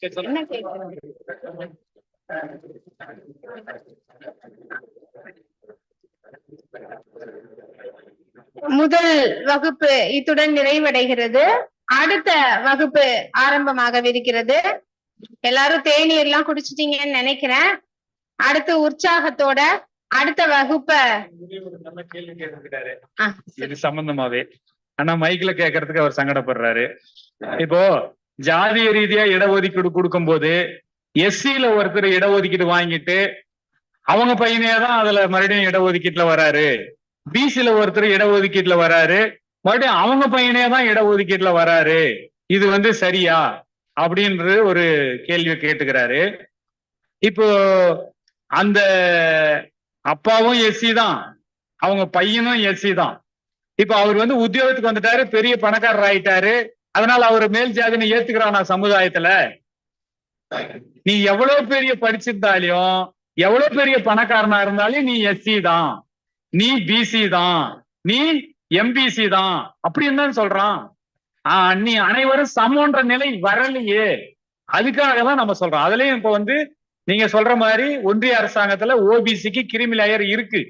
என்ன முதல் வகுப்பு இத்துடன் நிறைவடைகிறது. அடுத்த வகுப்பு ஆரம்பமாகவிருக்கிறது. எல்லாரும் தேநீர் எல்லாம் குடிச்சிட்டீங்கன்னு நினைக்கிறேன். அடுத்து உற்சாகத்தோட அடுத்த வகுப்ப இது சம்பந்தமாவே. ஆனா மைக்ல கேட்கறதுக்கு அவர் சங்கடப்படுறாரு. இப்போ ஜாதிய ரீதியா இடஒதுக்கீடு கொடுக்கும் போது எஸ்சியில ஒருத்தர் இடஒதுக்கீடு வாங்கிட்டு அவங்க பையனே தான் அதுல மறுபடியும் இடஒதுக்கீட்டுல வராரு. பிசில ஒருத்தர் இடஒதுக்கீட்டுல வராரு. மறுபடியும் அவங்க பையனே தான் இடஒதுக்கீட்டுல வராரு. இது வந்து சரியா? அப்படின்ற ஒரு கேள்வியை கேட்டுக்கிறாரு. இப்போ அந்த அப்பாவும் எஸ்சி தான். அவங்க பையனும் எஸ்சி தான். இப்ப அவர் வந்து உத்தியோகத்துக்கு வந்துட்டாரு பெரிய பணக்காரர் ஆயிட்டாரு. அதனால அவர் மேல் ஜாதினை ஏத்துக்கிறானா சமுதாயத்துல? நீ எவ்வளவு பெரிய படிச்சிருந்தாலையும் எவ்வளவு பெரிய பணக்காரனா இருந்தாலும் நீ எஸ்சி தான். நீ பிசி தான். நீ எம்பிசி தான். அப்படின்னு தான் சொல்றான். ஆஹ் நீ அனைவரும் சமன்ற நிலை வரலையே. அதுக்காக தான் நம்ம சொல்றோம். அதுலயும் இப்ப வந்து நீங்க சொல்ற மாதிரி ஒன்றிய அரசாங்கத்துல ஓபிசிக்கு கிரிமி லேயர் இருக்கு.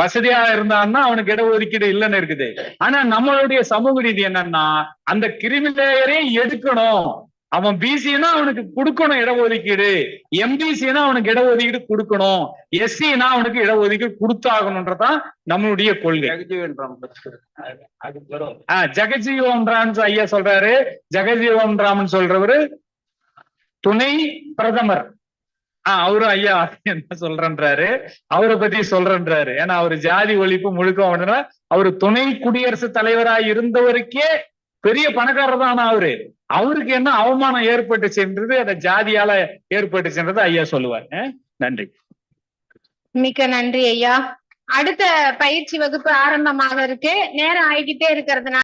வசதியா இருந்தான்னா அவனுக்கு இடஒதுக்கீடு இல்லைன்னு இருக்குது. ஆனா நம்மளுடைய சமூக நீதி என்னன்னா அந்த கிரிமிலேயரையும் எடுக்கணும். அவன் பிசினா அவனுக்கு கொடுக்கணும் இடஒதுக்கீடு. எம்பிசினா அவனுக்கு இடஒதுக்கீடு கொடுக்கணும். எஸ்சினா அவனுக்கு இடஒதுக்கீடு கொடுத்தாகணும்ன்றதான் நம்மளுடைய கொள்கை. ஆஹ் ஜெகஜீவன் ராம் ஐயா சொல்றாரு. ஜெகஜீவன் ராமன் சொல்றவரு துணை பிரதமர். அவரும் ஐயா என்ன சொல்றன்றாரு? அவரை பத்தி சொல்றன்றாரு. ஏன்னா அவரு ஜாதி ஒழிப்பு முழுக்க அப்படின்னா அவரு துணை குடியரசுத் தலைவரா இருந்தவருக்கே பெரிய பணக்காரர் தானா அவரு. அவருக்கு என்ன அவமானம் ஏற்பட்டு சென்றது அந்த ஜாதியால ஏற்பட்டு சென்றது ஐயா சொல்லுவாரு. நன்றி. மிக்க நன்றி ஐயா. அடுத்த பயிற்சி வகுப்பு ஆரம்பமாக இருக்கு நேரம் ஆகிக்கிட்டே இருக்கிறதுனால